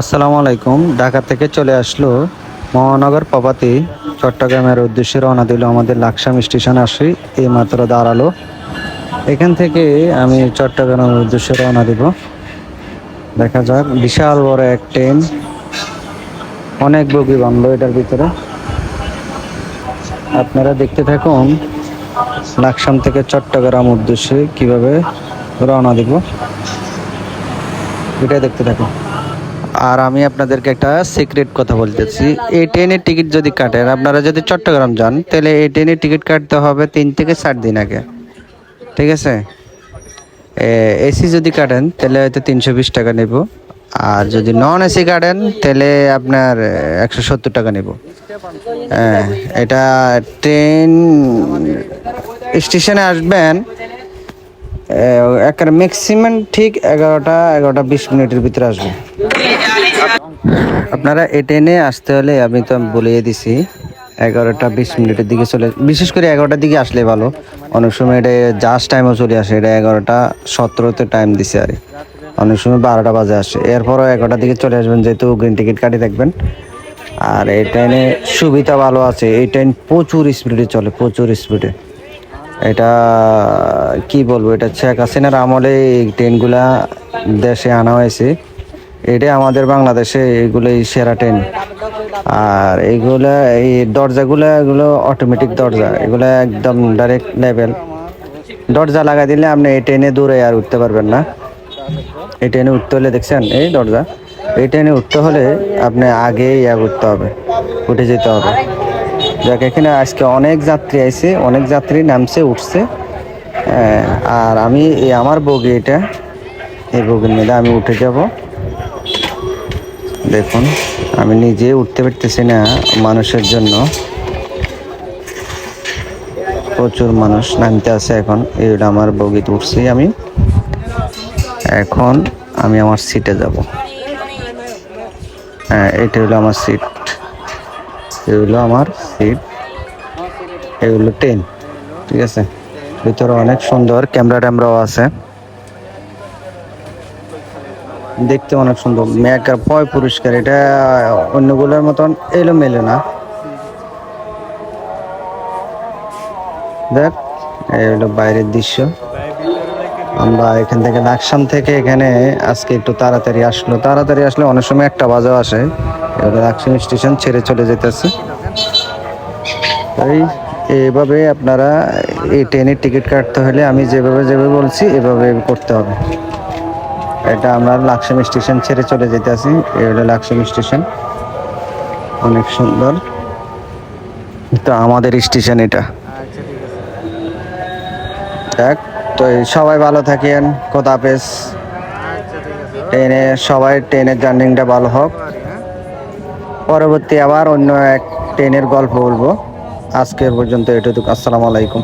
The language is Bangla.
আসসালামু আলাইকুম। ঢাকা থেকে চলে আসলো মহানগর প্রপাতি, চট্টগ্রামের উদ্দেশ্যে রওনা দিল আমাদের লাকসাম স্টেশন আসি, এই মাত্র দাঁড়াল। এখান থেকে আমি চট্টগ্রামের উদ্দেশ্যে রওনা দিব। দেখা যাক, বিশাল বড় এক ট্রেন, অনেক বগি বানলো এটার ভিতরে। আপনারা দেখতে থাকুন লাকসাম থেকে চট্টগ্রাম উদ্দেশ্যে কীভাবে রওনা দিব। এটা দেখতে থাকুন। আর আমি আপনাদেরকে একটা সিক্রেট কথা বলতেছি। এই ট্রেনের টিকিট যদি কাটেন, আপনারা যদি চট্টগ্রাম যান, তাহলে এই ট্রেনের টিকিট কাটতে হবে তিন থেকে চার দিন আগে। ঠিক আছে? এসি যদি কাটেন, তাহলে হয়তো তিনশো বিশ টাকা নেব। আর যদি নন এসি কাটেন, তাহলে আপনার একশো সত্তর টাকা নেব। হ্যাঁ এটা ট্রেন স্টেশনে আসবেন একটা ম্যাক্সিমাম ঠিক এগারোটা এগারোটা বিশ মিনিটের ভিতরে আসবে। আপনারা এ ট্রেনে আসতে হলে আমি তো বলিয়ে দিছি, এগারোটা বিশ মিনিটের দিকে চলে বিশেষ করে এগারোটার দিকে আসলে ভালো। অনেক সময় এটা জাস্ট টাইমও চলে আসে, এটা এগারোটা সতেরোতে টাইম দিছে আর অনেক সময় বারোটা বাজে আসে। এরপরও এগারোটার দিকে চলে আসবেন, যেহেতু গ্রিন টিকিট কাটি থাকবেন। আর এই ট্রেনে সুবিধা ভালো আছে, এই ট্রেন প্রচুর স্পিডে চলে, প্রচুর স্পিডে এটা, কি বলব, এটা শেখ হাসিনার আমলে এই ট্রেনগুলা দেশে আনা হয়েছে। এটা আমাদের বাংলাদেশে এগুলোই সেরা ট্রেন। আর এইগুলা এই দরজাগুলো এগুলো অটোমেটিক দরজা, এগুলো একদম ডাইরেক্ট লেভেল দরজা লাগাই দিলে আপনি এই ট্রেনে দূরে আর উঠতে পারবেন না। এই ট্রেনে উঠতে হলে দেখছেন, এই দরজা, এই ট্রেনে উঠতে হলে আপনি আগে ইয়া করতে হবে, উঠে যেতে হবে। যাক, এখানে আজকে অনেক যাত্রী আইছে, অনেক যাত্রী নামছে, উঠছে। আর আমি এই আমার বগি এটা, এই বগির মধ্যে আমি উঠে যাব। দেখুন, আমি নিজে উঠতে পারতেছি না মানুষের জন্য। প্রচুর মানুষ নামতে আছে এখন, এই আমার বগিতে উঠছি আমি। এখন আমি আমার সিটে যাব। হ্যাঁ এটা হলো আমার সিট এই হলো আমার সিট এগুলো টেন ঠিক আছে? ভিতরে অনেক সুন্দর ক্যামেরা ট্যামেরাও আছে। দেখতে অনেক সুন্দর মেকার পয় পরিষ্কার, এটা অন্যগুলোর মতন এলোমেলো না। দেখ, এই হলো বাইরের দৃশ্য। আমরা এখান থেকে লাকসাম থেকে এখানে আজকে একটু তাড়াতাড়ি আসলো। তাড়াতাড়ি আসলে অনেক সময় একটা বাজাও আসে। লাকসাম স্টেশন ছেড়ে চলে যেতেছে। তাই এইভাবে আপনারা এই ট্রেনের টিকিট কাটতে হলে আমি যেভাবে যেভাবে বলছি এভাবে করতে হবে। এটা আমরা লাকসাম স্টেশন ছেড়ে চলে যেতে এই হলো লাকসাম স্টেশন। অনেক সুন্দর। তো আমাদের স্টেশন এটা। দেখ তো সবাই ভালো থাকেন। খোদা হাফেজ। ট্রেনে সবাই ট্রেনের জার্নিংটা ভালো হোক। পরবর্তী আবার অন্য এক ট্রেনের গল্প বলব। আজকের পর্যন্ত এটুকু। আসসালামু আলাইকুম।